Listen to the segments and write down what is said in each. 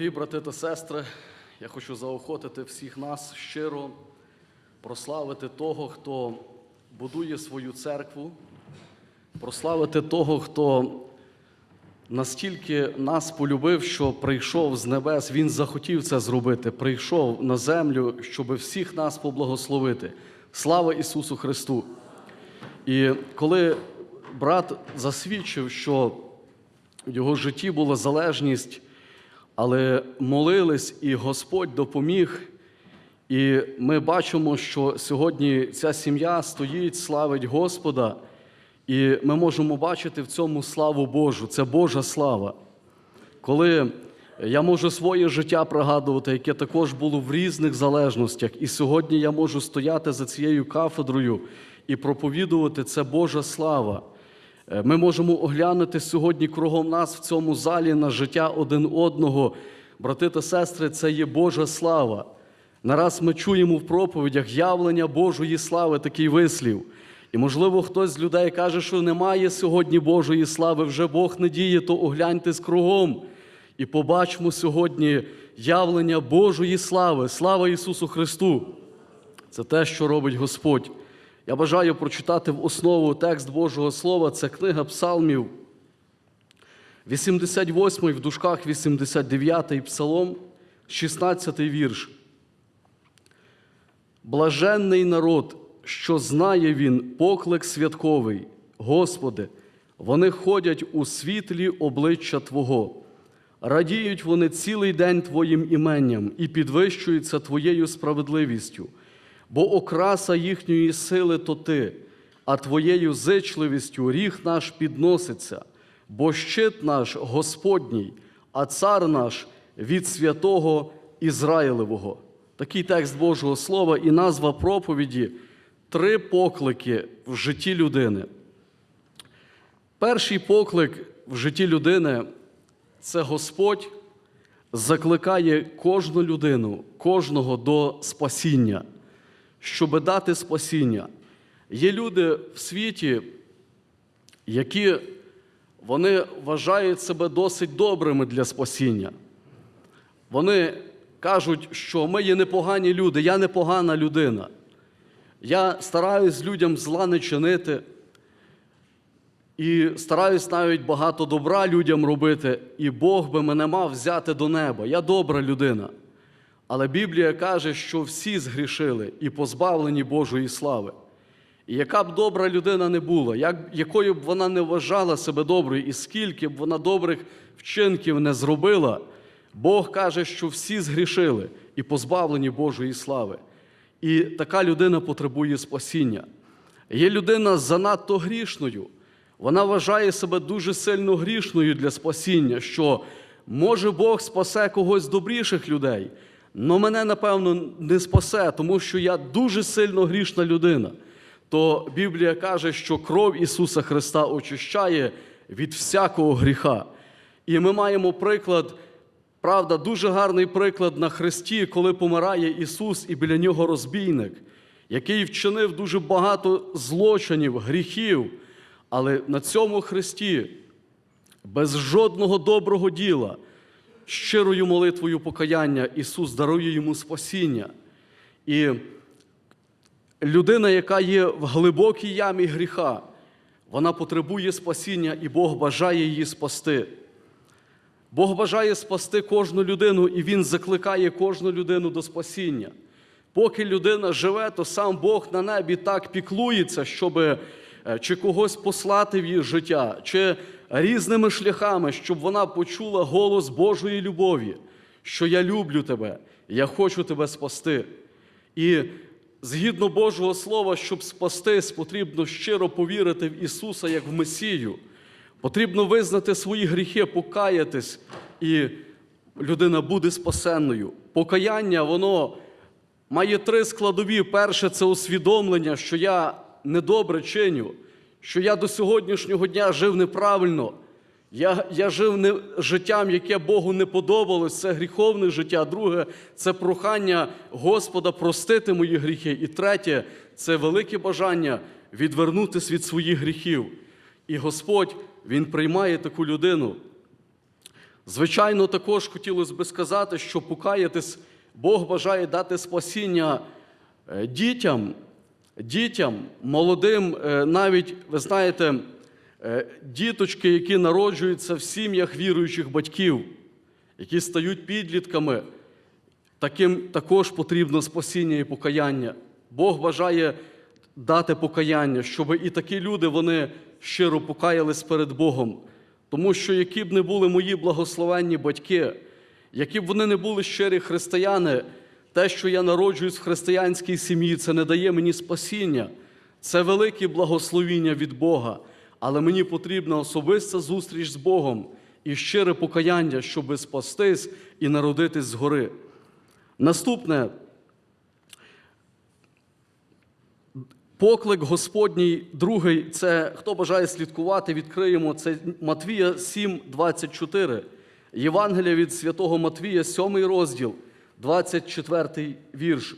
Дорогі брати та сестри, я хочу заохотити всіх нас щиро прославити того, хто будує свою церкву, прославити того, хто настільки нас полюбив, що прийшов з небес, Він захотів це зробити, прийшов на землю, щоб всіх нас поблагословити. Слава Ісусу Христу! І коли брат засвідчив, що в його житті була залежність, але молились, і Господь допоміг. І ми бачимо, що сьогодні ця сім'я стоїть, славить Господа, і ми можемо бачити в цьому славу Божу. Це Божа слава. Коли я можу своє життя пригадувати, яке також було в різних залежностях, і сьогодні я можу стояти за цією кафедрою і проповідувати це Божа слава. Е, Ми можемо оглянути сьогодні кругом нас в цьому залі на життя один одного. Брати та сестри, це є Божа слава. Нараз ми чуємо в проповідях явлення Божої слави, такий вислів. І, можливо, хтось з людей каже, що немає сьогодні Божої слави, вже Бог не діє, то огляньтесь кругом. І побачимо сьогодні явлення Божої слави, слава Ісусу Христу. Це те, що робить Господь. Я бажаю прочитати в основу текст Божого Слова. Це книга Псалмів, 88 в дужках 89 псалом, 16 вірш. Блаженний народ, що знає він поклик святковий, Господи, вони ходять у світлі обличчя Твого. Радіють вони цілий день Твоїм іменням і підвищуються Твоєю справедливістю, бо окраса їхньої сили то Ти, а Твоєю зичливістю ріг наш підноситься, бо щит наш Господній, а цар наш від святого Ізраїлевого. Такий текст Божого Слова і назва проповіді три поклики в житті людини. Перший поклик в житті людини це Господь закликає кожну людину, кожного до спасіння, щоб дати спасіння. Є люди в світі, які вони вважають себе досить добрими для спасіння. Вони кажуть, що ми є непогані люди, я непогана людина. Я стараюсь людям зла не чинити. І стараюсь навіть багато добра людям робити, і Бог би мене мав взяти до неба. Я добра людина. Але Біблія каже, що всі згрішили і позбавлені Божої слави. І яка б добра людина не була, як, якою б вона не вважала себе доброю, і скільки б вона добрих вчинків не зробила, Бог каже, що всі згрішили і позбавлені Божої слави. І така людина потребує спасіння. Є людина занадто грішною. Вона вважає себе дуже сильно грішною для спасіння, що може Бог спасе когось добріших людей, але мене, напевно, не спасе, тому що я дуже сильно грішна людина. То Біблія каже, що кров Ісуса Христа очищає від всякого гріха. І ми маємо приклад, правда, дуже гарний приклад на Христі, коли помирає Ісус і біля нього розбійник, який вчинив дуже багато злочинів, гріхів. Але на цьому Христі, без жодного доброго діла, щирою молитвою покаяння Ісус дарує йому спасіння. І людина, яка є в глибокій ямі гріха, вона потребує спасіння, і Бог бажає її спасти. Бог бажає спасти кожну людину, і Він закликає кожну людину до спасіння. Поки людина живе, то сам Бог на небі так піклується, щоб чи когось послати в її життя, чи різними шляхами, щоб вона почула голос Божої любові, що я люблю тебе, я хочу тебе спасти. І згідно Божого Слова, щоб спастись, потрібно щиро повірити в Ісуса як в Месію. Потрібно визнати свої гріхи, покаятись, і людина буде спасенною. Покаяння, воно має три складові. Перше це усвідомлення, що я недобре чиню, що я до сьогоднішнього дня жив неправильно. Я я жив не, життям, яке Богу не подобалось, це гріховне життя. Друге це прохання Господа простити мої гріхи. І третє це велике бажання відвернутися від своїх гріхів. І Господь Він приймає таку людину. Звичайно, також хотілося би сказати, що покаятись Бог бажає дати спасіння е, дітям, дітям, молодим, е, навіть, ви знаєте, е, діточки, які народжуються в сім'ях віруючих батьків, які стають підлітками, таким також потрібно спасіння і покаяння. Бог бажає дати покаяння, щоб і такі люди вони щиро покаялись перед Богом. Тому що які б не були мої благословенні батьки, які б вони не були щирі християни, те, що я народжуюсь в християнській сім'ї, це не дає мені спасіння. Це велике благословіння від Бога. Але мені потрібна особиста зустріч з Богом і щире покаяння, щоб спастись і народитись згори. Наступне Поклик Господній, другий, це хто бажає слідкувати, відкриємо це Матвія 7, 24. Євангелія від святого Матвія, 7 розділ, 24 вірш.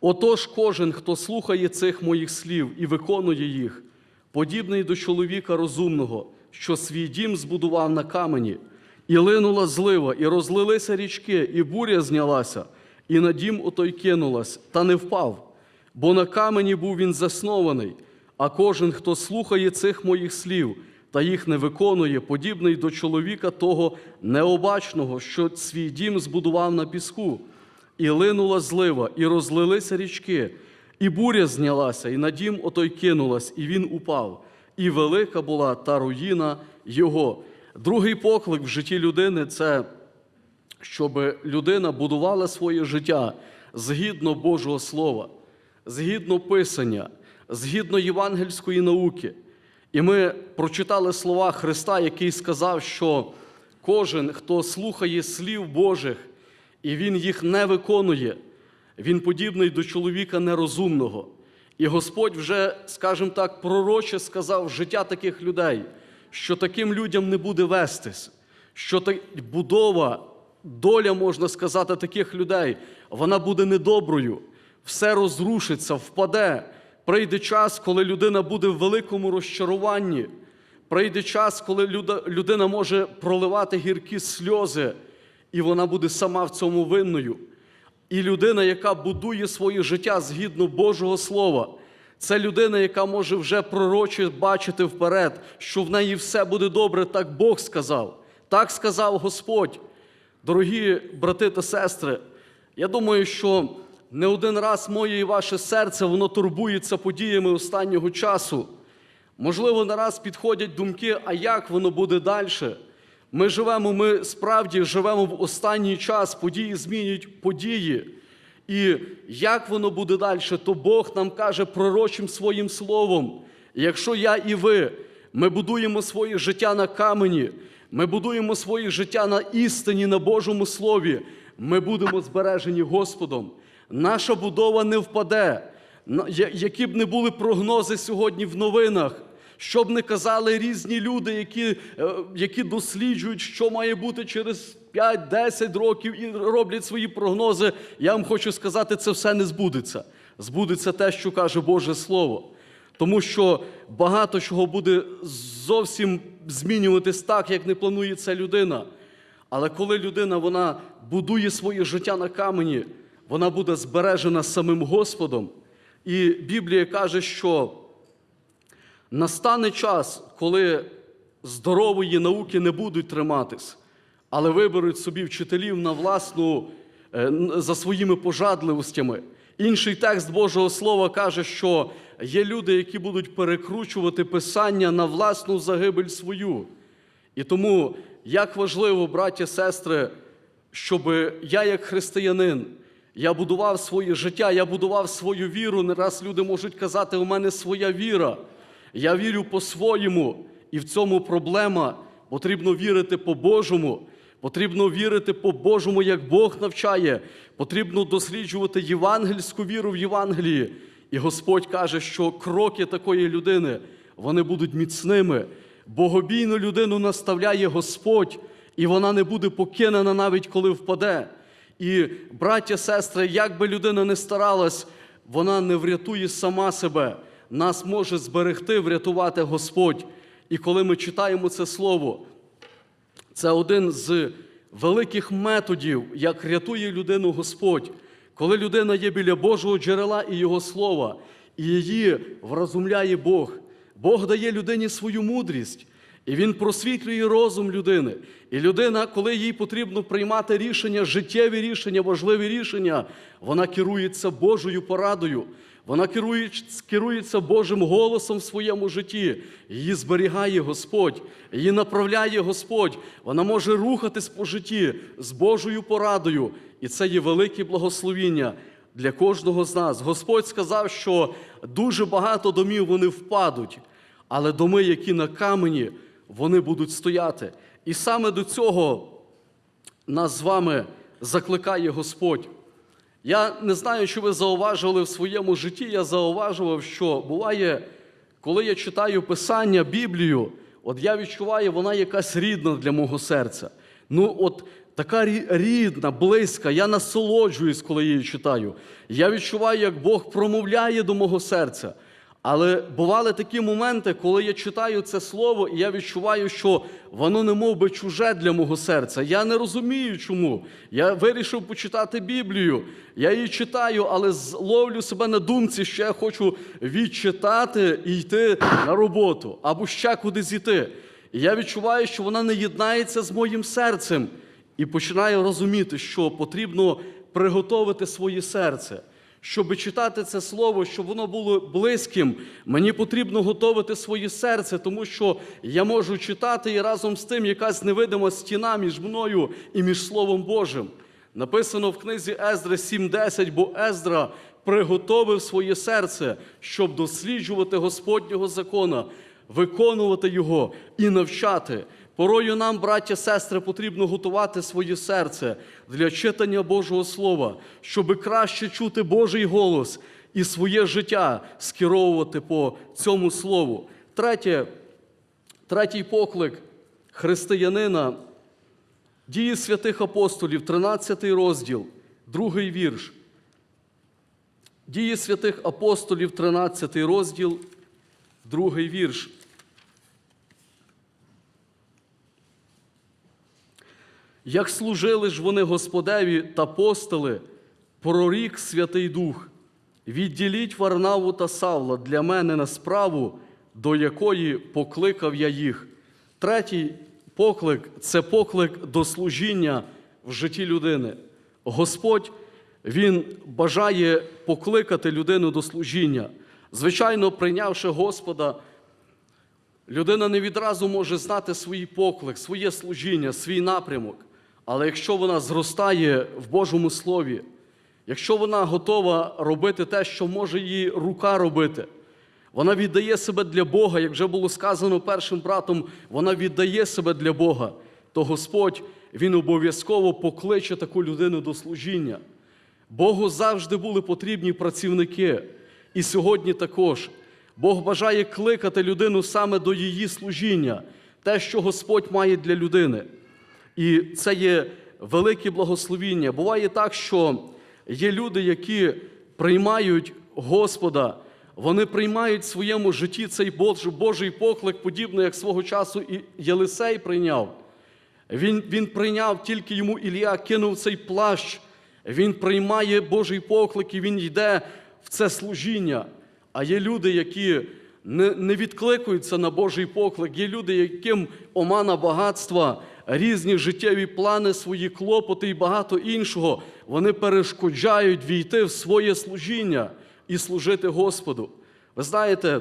Отож, кожен, хто слухає цих моїх слів і виконує їх, подібний до чоловіка розумного, що свій дім збудував на камені, і линула злива, і розлилися річки, і буря знялася, і на дім отой кинулась, та не впав, бо на камені був він заснований. А кожен, хто слухає цих моїх слів та їх не виконує, подібний до чоловіка того необачного, що свій дім збудував на піску. І линула злива, і розлилися річки, і буря знялася, і на дім отой кинулась, і він упав. І велика була та руїна його. Другий поклик в житті людини це щоб людина будувала своє життя згідно Божого Слова, згідно Писання, згідно євангельської науки. І ми прочитали слова Христа, який сказав, що кожен, хто слухає слів Божих, і він їх не виконує, він подібний до чоловіка нерозумного. І Господь вже, скажімо так, пророче сказав життя таких людей, що таким людям не буде вестись, що та будова, доля, можна сказати, таких людей, вона буде недоброю, все розрушиться, впаде. Прийде час, коли людина буде в великому розчаруванні. Прийде час, коли людина може проливати гіркі сльози, і вона буде сама в цьому винною. І людина, яка будує своє життя згідно Божого Слова, це людина, яка може вже пророче бачити вперед, що в неї все буде добре, так Бог сказав. Так сказав Господь. Дорогі брати та сестри, я думаю, що не один раз моє і ваше серце воно турбується подіями останнього часу. Можливо, не раз підходять думки, а як воно буде далі. Ми живемо, ми справді живемо в останній час, події змінюють події. І як воно буде далі, то Бог нам каже пророчим своїм словом. Якщо я і ви, ми будуємо своє життя на камені, ми будуємо своє життя на істині, на Божому Слові, ми будемо збережені Господом. Наша будова не впаде. Які б не були прогнози сьогодні в новинах, що б не казали різні люди, які, е, які досліджують, що має бути через 5-10 років і роблять свої прогнози, я вам хочу сказати, це все не збудеться. Збудеться те, що каже Боже Слово. Тому що багато чого буде зовсім змінюватись так, як не планує це людина. Але коли людина вона будує своє життя на камені, вона буде збережена самим Господом. І Біблія каже, що настане час, коли здорової науки не будуть триматись, але виберуть собі вчителів на власну е, за своїми пожадливостями. Інший текст Божого Слова каже, що є люди, які будуть перекручувати писання на власну загибель свою. І тому як важливо, браті, сестри, щоб я, як християнин, я будував своє життя, я будував свою віру. Не раз люди можуть казати, у мене своя віра. Я вірю по-своєму, і в цьому проблема. Потрібно вірити по-божому, потрібно вірити по-божому, як Бог навчає. Потрібно досліджувати євангельську віру в Євангелії. І Господь каже, що кроки такої людини вони будуть міцними. Богобійну людину наставляє Господь, і вона не буде покинена навіть коли впаде. І, браття, сестри, як би людина не старалась, вона не врятує сама себе. Нас може зберегти, врятувати Господь. І коли ми читаємо це слово, Це один з великих методів, як рятує людину Господь, коли людина є біля Божого джерела і Його слова, і її вразумляє Бог. Бог дає людині свою мудрість, і Він просвітлює розум людини. І людина, коли їй потрібно приймати рішення, життєві рішення, важливі рішення, вона керується Божою порадою. Вона керується Божим голосом в своєму житті. Її зберігає Господь, її направляє Господь. Вона може рухатись по житті з Божою порадою. І це є велике благословіння для кожного з нас. Господь сказав, що дуже багато домів вони впадуть, але доми, які на камені, вони будуть стояти. І саме до цього нас з вами закликає Господь. Я не знаю, чи ви зауважували в своєму житті, я зауважував, що буває, коли я читаю Писання, Біблію, от я відчуваю, вона якась рідна для мого серця. Ну, от така рідна, близька, я насолоджуюсь, коли її читаю. Я відчуваю, як Бог промовляє до мого серця. Але бували такі моменти, коли я читаю це слово, і я відчуваю, що воно не мов би чуже для мого серця. Я не розумію, чому. Я вирішив почитати Біблію. Я її читаю, але зловлю себе на думці, що я хочу відчитати і йти на роботу або ще кудись йти. І я відчуваю, що вона не єднається з моїм серцем, і починаю розуміти, що потрібно приготовити своє серце. Щоб читати це слово, щоб воно було близьким, мені потрібно готувати своє серце, тому що я можу читати і разом з тим якась невидима стіна між мною і між Словом Божим. Написано в книзі Ездри 7:10, бо Ездра приготовив своє серце, щоб досліджувати Господнього закона, виконувати його і навчати. Порою нам, браття, сестри, потрібно готувати своє серце для читання Божого Слова, щоб краще чути Божий голос і своє життя скеровувати по цьому слову. Третє, третій поклик християнина дії святих апостолів, 13 розділ, другий вірш. Дії святих апостолів, 13 розділ, другий вірш. Як служили ж вони Господеві та постили, прорік Святий Дух, відділіть Варнаву та Савла для мене на справу, до якої покликав я їх. Третій поклик це поклик до служіння в житті людини. Господь Він бажає покликати людину до служіння. Звичайно, прийнявши Господа, Людина не відразу може знати свій поклик, своє служіння, свій напрямок. Але якщо вона зростає в Божому Слові, якщо вона готова робити те, що може її рука робити, вона віддає себе для Бога, як вже було сказано першим братом, вона віддає себе для Бога, то Господь Він обов'язково покличе таку людину до служіння. Богу завжди були потрібні працівники, і сьогодні також. Бог бажає кликати людину саме до її служіння, те, що Господь має для людини. І це є велике благословіння. Буває так, що є люди, які приймають Господа, вони приймають в своєму житті цей Божий поклик, подібно як свого часу і Єлисей прийняв. Він, він прийняв тільки йому Ілля кинув цей плащ. Він приймає Божий поклик і він йде в це служіння. А є люди, які не, не відкликуються на Божий поклик. Є люди, яким омана багатства, різні життєві плани, свої клопоти і багато іншого. Вони перешкоджають війти в своє служіння і служити Господу. Ви знаєте,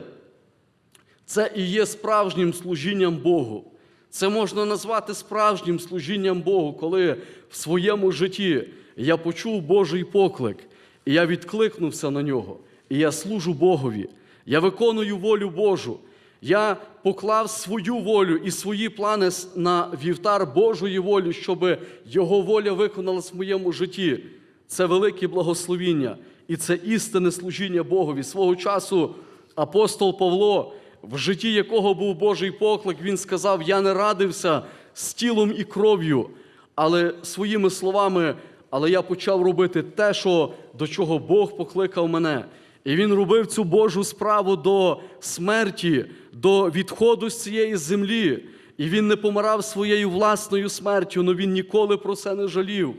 це і є справжнім служінням Богу. Це можна назвати справжнім служінням Богу, коли в своєму житті я почув Божий поклик, і я відкликнувся на нього, і я служу Богові. Я виконую волю Божу. Я поклав свою волю і свої плани на вівтар Божої волі, щоб Його воля виконалась в моєму житті. Це велике благословіння і це істинне служіння Богові. Свого часу апостол Павло, в житті якого був Божий поклик, він сказав: Я не радився з тілом і кров'ю, але своїми словами, але я почав робити те, що, до чого Бог покликав мене. І він робив цю Божу справу до смерті, до відходу з цієї землі. І він не помирав своєю власною смертю, але він ніколи про це не жалів.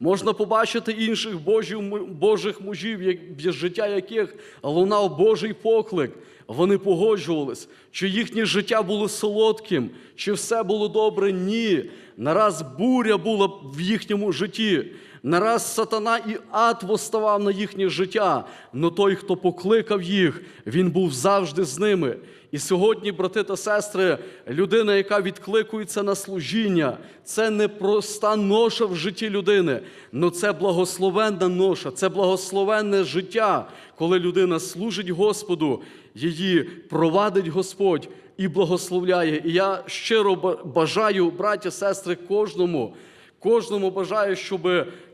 Можна побачити інших божів, Божих мужів, як- життя яких лунав Божий поклик. Вони погоджувались, чи їхнє життя було солодким, чи все було добре. Ні. Нараз буря була в їхньому житті. Нараз сатана і ад восставав на їхнє життя. Но той, хто покликав їх, він був завжди з ними. І сьогодні, брати та сестри, людина, яка відкликується на служіння, це не проста ноша в житті людини, але це благословенна ноша, це благословенне життя, коли людина служить Господу, її провадить Господь і благословляє. І я щиро бажаю, браті, сестри, кожному. Кожному бажаю, щоб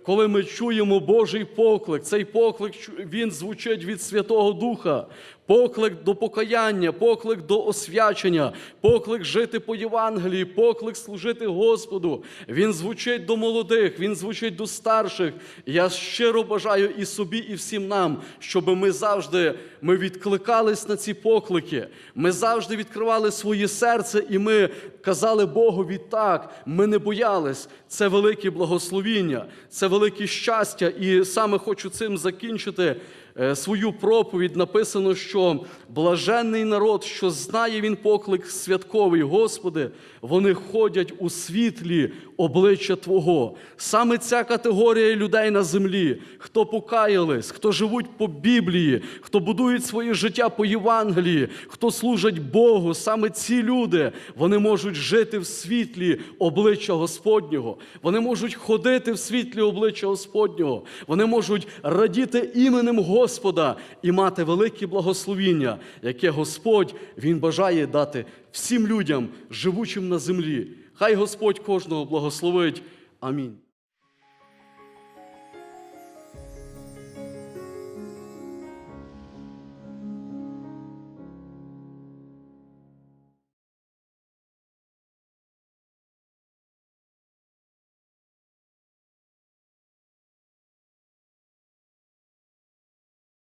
коли ми чуємо Божий поклик, цей поклик він звучить від Святого Духа, поклик до покаяння, поклик до освячення, поклик жити по Євангелії, поклик служити Господу. Він звучить до молодих, він звучить до старших. Я щиро бажаю і собі, і всім нам, щоб ми завжди ми відкликались на ці поклики. Ми завжди відкривали своє серце, і ми казали Богові так. Ми не боялись. Це велике благословіння, це велике щастя. І саме хочу цим закінчити свою проповідь. Написано, що блаженний народ, що знає він поклик святковий, Господи, вони ходять у світлі обличчя Твого. Саме ця категорія людей на землі, хто покаялись, хто живуть по Біблії, хто будують своє життя по Євангелії, хто служать Богу, саме ці люди вони можуть жити в світлі обличчя Господнього. Вони можуть ходити в світлі обличчя Господнього. Вони можуть радіти іменем Господа і мати велике благословіння, яке Господь Він бажає дати всім людям, живучим на землі. Хай Господь кожного благословить. Амінь.